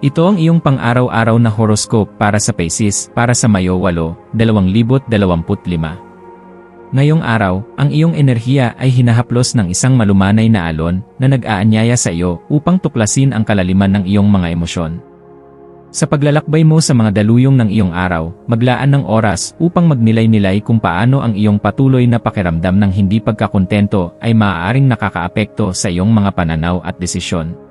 Ito ang iyong pang-araw-araw na horoscope para sa Pisces para sa Mayo 8, 2025. Ngayong araw, ang iyong enerhiya ay hinahaplos ng isang malumanay na alon na nag-aanyaya sa iyo upang tuklasin ang kalaliman ng iyong mga emosyon. Sa paglalakbay mo sa mga daluyong ng iyong araw, maglaan ng oras upang magnilay-nilay kung paano ang iyong patuloy na pakiramdam ng hindi pagkakontento ay maaaring nakakaapekto sa iyong mga pananaw at desisyon.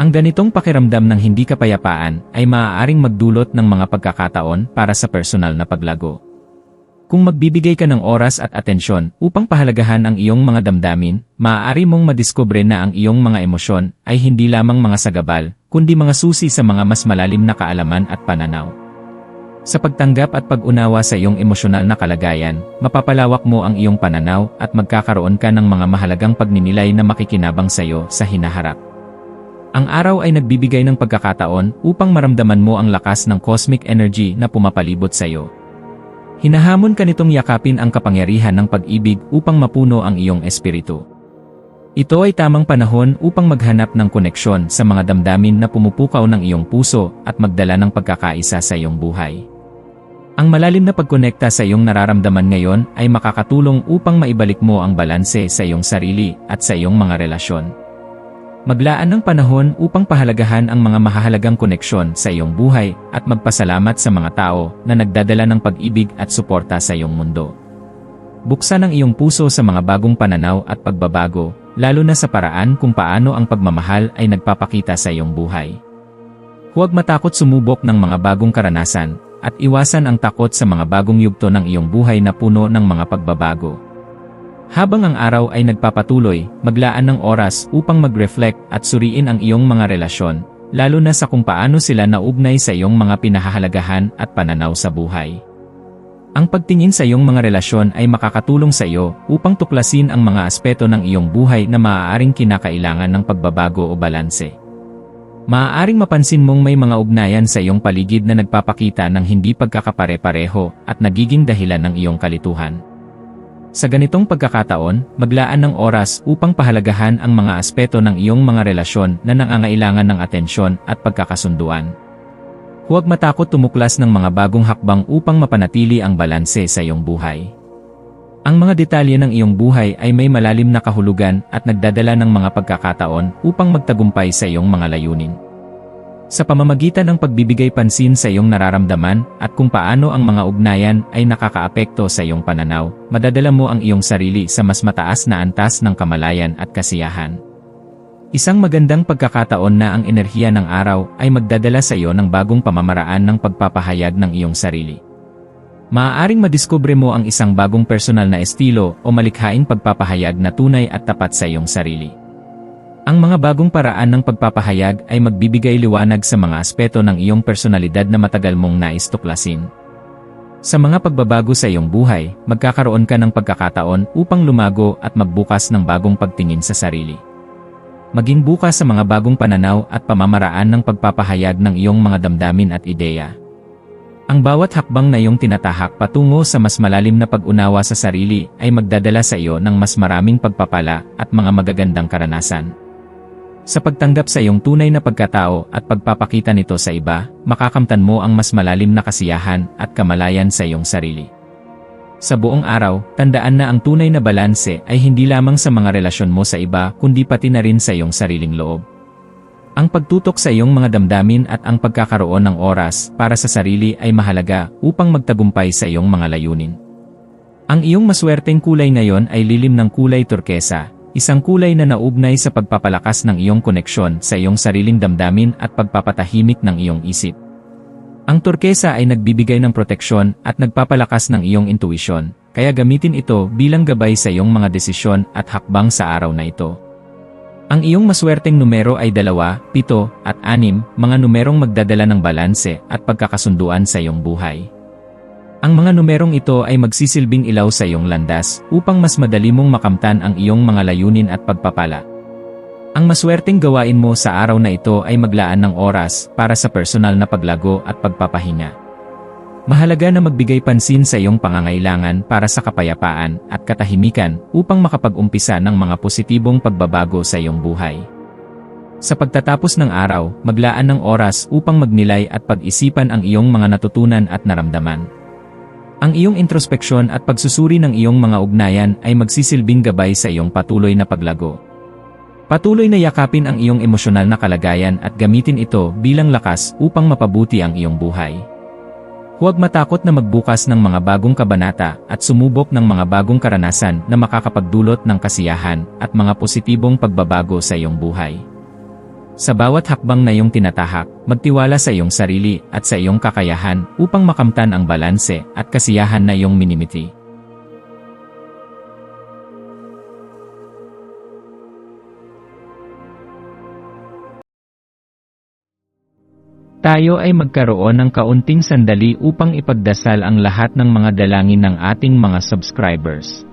Ang ganitong pakiramdam ng hindi kapayapaan ay maaaring magdulot ng mga pagkakataon para sa personal na paglago. Kung magbibigay ka ng oras at atensyon upang pahalagahan ang iyong mga damdamin, maaari mong madiskubre na ang iyong mga emosyon ay hindi lamang mga sagabal, kundi mga susi sa mga mas malalim na kaalaman at pananaw. Sa pagtanggap at pag-unawa sa iyong emosyonal na kalagayan, mapapalawak mo ang iyong pananaw at magkakaroon ka ng mga mahalagang pagninilay na makikinabang sa iyo sa hinaharap. Ang araw ay nagbibigay ng pagkakataon upang maramdaman mo ang lakas ng cosmic energy na pumapalibot sa iyo. Hinahamon ka nitong yakapin ang kapangyarihan ng pag-ibig upang mapuno ang iyong espiritu. Ito ay tamang panahon upang maghanap ng koneksyon sa mga damdamin na pumupukaw ng iyong puso at magdala ng pagkakaisa sa iyong buhay. Ang malalim na pagkonekta sa iyong nararamdaman ngayon ay makakatulong upang maibalik mo ang balanse sa iyong sarili at sa iyong mga relasyon. Maglaan ng panahon upang pahalagahan ang mga mahahalagang koneksyon sa iyong buhay at magpasalamat sa mga tao na nagdadala ng pag-ibig at suporta sa iyong mundo. Buksan ang iyong puso sa mga bagong pananaw at pagbabago, lalo na sa paraan kung paano ang pagmamahal ay nagpapakita sa iyong buhay. Huwag matakot sumubok ng mga bagong karanasan, at iwasan ang takot sa mga bagong yugto ng iyong buhay na puno ng mga pagbabago. Habang ang araw ay nagpapatuloy, maglaan ng oras upang mag-reflect at suriin ang iyong mga relasyon, lalo na sa kung paano sila naugnay sa iyong mga pinahahalagahan at pananaw sa buhay. Ang pagtingin sa iyong mga relasyon ay makakatulong sa iyo upang tuklasin ang mga aspeto ng iyong buhay na maaaring kinakailangan ng pagbabago o balanse. Maaaring mapansin mong may mga ugnayan sa iyong paligid na nagpapakita ng hindi pagkakapare-pareho at nagiging dahilan ng iyong kalituhan. Sa ganitong pagkakataon, maglaan ng oras upang pahalagahan ang mga aspeto ng iyong mga relasyon na nangangailangan ng atensyon at pagkakasunduan. Huwag matakot tumuklas ng mga bagong hakbang upang mapanatili ang balanse sa iyong buhay. Ang mga detalye ng iyong buhay ay may malalim na kahulugan at nagdadala ng mga pagkakataon upang magtagumpay sa iyong mga layunin. Sa pamamagitan ng pagbibigay pansin sa iyong nararamdaman at kung paano ang mga ugnayan ay nakakaapekto sa iyong pananaw, madadala mo ang iyong sarili sa mas mataas na antas ng kamalayan at kasiyahan. Isang magandang pagkakataon na ang enerhiya ng araw ay magdadala sa iyo ng bagong pamamaraan ng pagpapahayag ng iyong sarili. Maaaring madiskubre mo ang isang bagong personal na estilo o malikhaing pagpapahayag na tunay at tapat sa iyong sarili. Ang mga bagong paraan ng pagpapahayag ay magbibigay liwanag sa mga aspeto ng iyong personalidad na matagal mong nais tuklasin. Sa mga pagbabago sa iyong buhay, magkakaroon ka ng pagkakataon upang lumago at magbukas ng bagong pagtingin sa sarili. Maging bukas sa mga bagong pananaw at pamamaraan ng pagpapahayag ng iyong mga damdamin at ideya. Ang bawat hakbang na iyong tinatahak patungo sa mas malalim na pag-unawa sa sarili ay magdadala sa iyo ng mas maraming pagpapala at mga magagandang karanasan. Sa pagtanggap sa iyong tunay na pagkatao at pagpapakita nito sa iba, makakamtan mo ang mas malalim na kasiyahan at kamalayan sa iyong sarili. Sa buong araw, tandaan na ang tunay na balanse ay hindi lamang sa mga relasyon mo sa iba kundi pati na rin sa iyong sariling loob. Ang pagtutok sa iyong mga damdamin at ang pagkakaroon ng oras para sa sarili ay mahalaga upang magtagumpay sa iyong mga layunin. Ang iyong maswerteng kulay ngayon ay lilim ng kulay turkesa, Isang kulay na naugnay sa pagpapalakas ng iyong koneksyon sa iyong sariling damdamin at pagpapatahimik ng iyong isip. Ang turkesa ay nagbibigay ng proteksyon at nagpapalakas ng iyong intuisyon, kaya gamitin ito bilang gabay sa iyong mga desisyon at hakbang sa araw na ito. Ang iyong maswerteng numero ay dalawa, pito, at anim, mga numerong magdadala ng balanse at pagkakasunduan sa iyong buhay. Ang mga numerong ito ay magsisilbing ilaw sa iyong landas upang mas madali mong makamtan ang iyong mga layunin at pagpapala. Ang maswerteng gawain mo sa araw na ito ay maglaan ng oras para sa personal na paglago at pagpapahinga. Mahalaga na magbigay pansin sa iyong pangangailangan para sa kapayapaan at katahimikan upang makapag-umpisa ng mga positibong pagbabago sa iyong buhay. Sa pagtatapos ng araw, maglaan ng oras upang magnilay at pag-isipan ang iyong mga natutunan at naramdaman. Ang iyong introspeksyon at pagsusuri ng iyong mga ugnayan ay magsisilbing gabay sa iyong patuloy na paglago. Patuloy na yakapin ang iyong emosyonal na kalagayan at gamitin ito bilang lakas upang mapabuti ang iyong buhay. Huwag matakot na magbukas ng mga bagong kabanata at sumubok ng mga bagong karanasan na makakapagdulot ng kasiyahan at mga positibong pagbabago sa iyong buhay. Sa bawat hakbang na iyong tinatahak, magtiwala sa iyong sarili at sa iyong kakayahan upang makamtan ang balanse at kasiyahan na iyong minimiti. Tayo ay magkaroon ng kaunting sandali upang ipagdasal ang lahat ng mga dalangin ng ating mga subscribers.